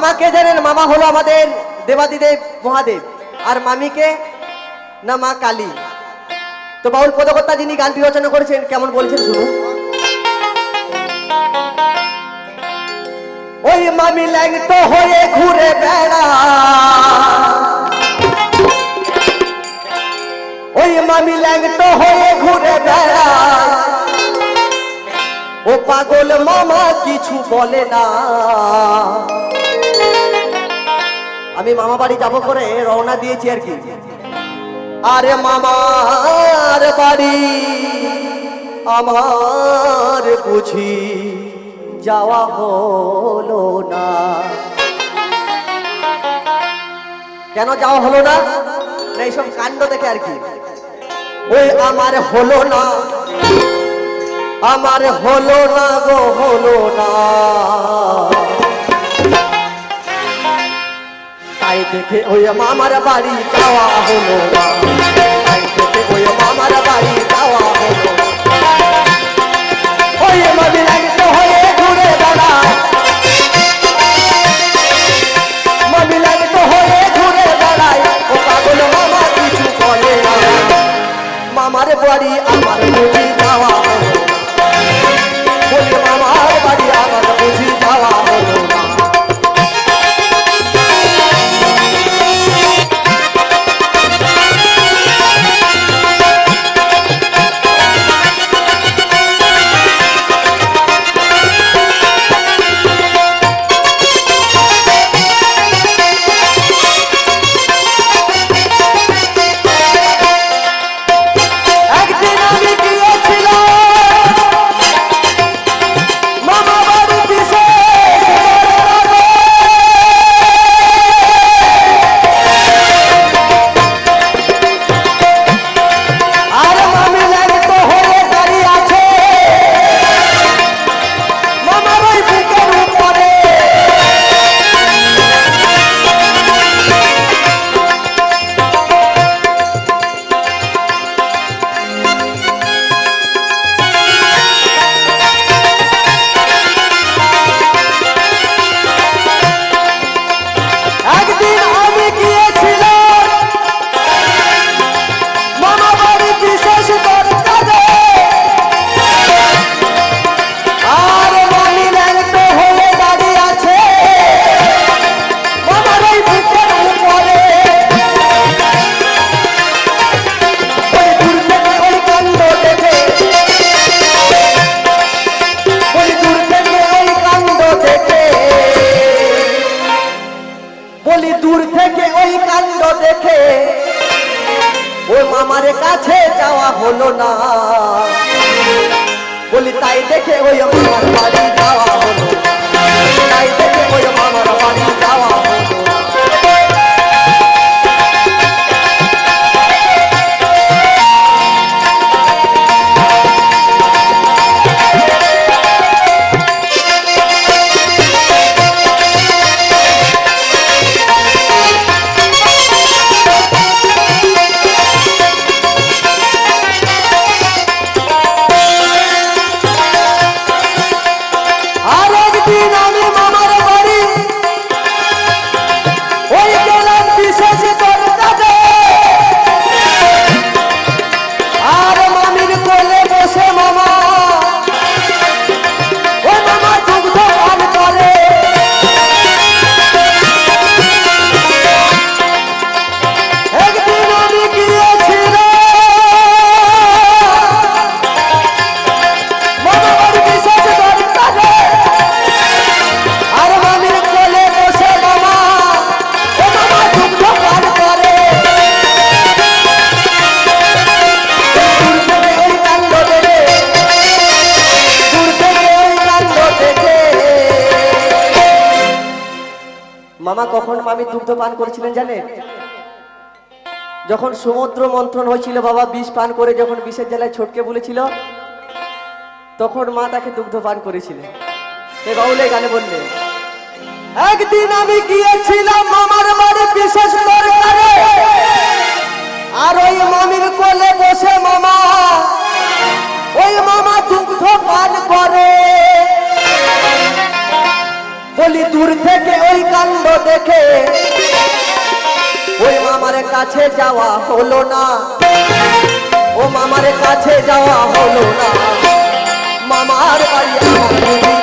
মামাকে জানেন, মামা হলো আমাদের দেবাদিদেব মহাদেব। আর মামিকে না মা কালী। তো বাউল পদকর্তা যিনি গানটি রচনা করেছেন, কেমন বলছেন শুনুন। ওই মামি ল্যাংটো হয়ে ঘুরে বেড়া। ওই মামি ল্যাংটো হয়ে ঘুরে বেড়া। ও পাগল মামা কিছু বলে না। আমি মামা বাড়ি যাব করে রওনা দিয়েছি আর কি। আরে মামার বাড়ি, আমার বুঝি যাওয়া হলো না। কেন যাওয়া হলো না, এইসব কাণ্ড দেখে আর কি। ওই আমার হলো না। আমার হলো না গো, হলো না। তাই দেখে ওই মামার বাড়ি যাওয়া হলো না। তাই দেখে ওই মামার বাড়ি মামার কাছে যাওয়া হলো না বলি, তাই দেখে ওই মামার বাড়ি যাওয়া হলো। তাই দেখে ওই মামার বাড়ি যাওয়া মামা, কখন মামি দুগ্ধ পান করেছিলেন জানেন? যখন সমুদ্র মন্থন হয়েছিল, বাবা বিষ পান করে যখন বিষের জেলায় ছটকে বলেছিল, তখন মা তাকে দুগ্ধ পান করেছিলেন। এ বাউলে গানে বললে একদিন আমি গিয়েছিলাম মামার বাড়ি বিশেষ দরকারে আর ওই মামির কোলে বসে মামা, ওই মামা দুগ্ধ পান করে। বলি, দূর থেকে ওই কাণ্ড দেখে। ওই মামার কাছে যাওয়া হলো না। ও মামার কাছে যাওয়া হলো না। মামার বাড়ি আমার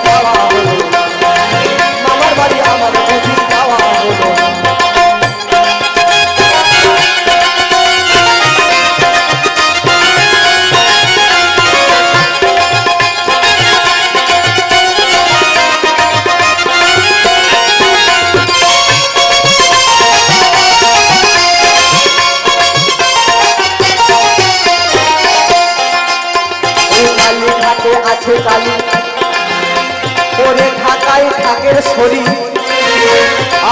কালী ওরে ঢাকায় ঢাকের শরীর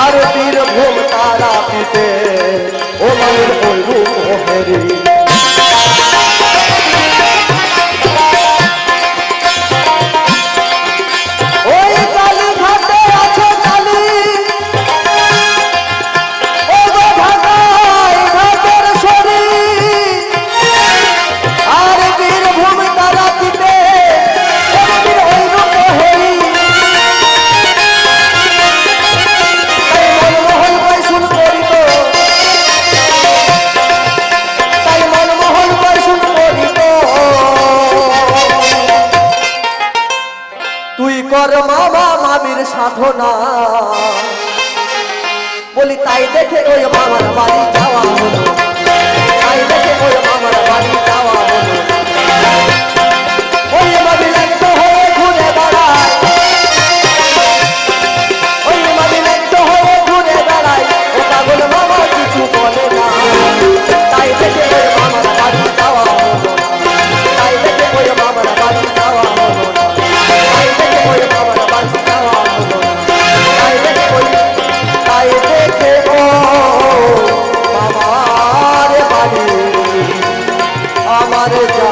আর বীরভূম তারা পিতে ও মায়ের বলু হেরি। তুই কর মামা মামির সাধনা। বলি, তাই দেখে ওই মামার বাড়ি যাওয়া হলো। তাই দেখে ওই মামার বাড়ি যাওয়া হলো। ওই মহিলা আমার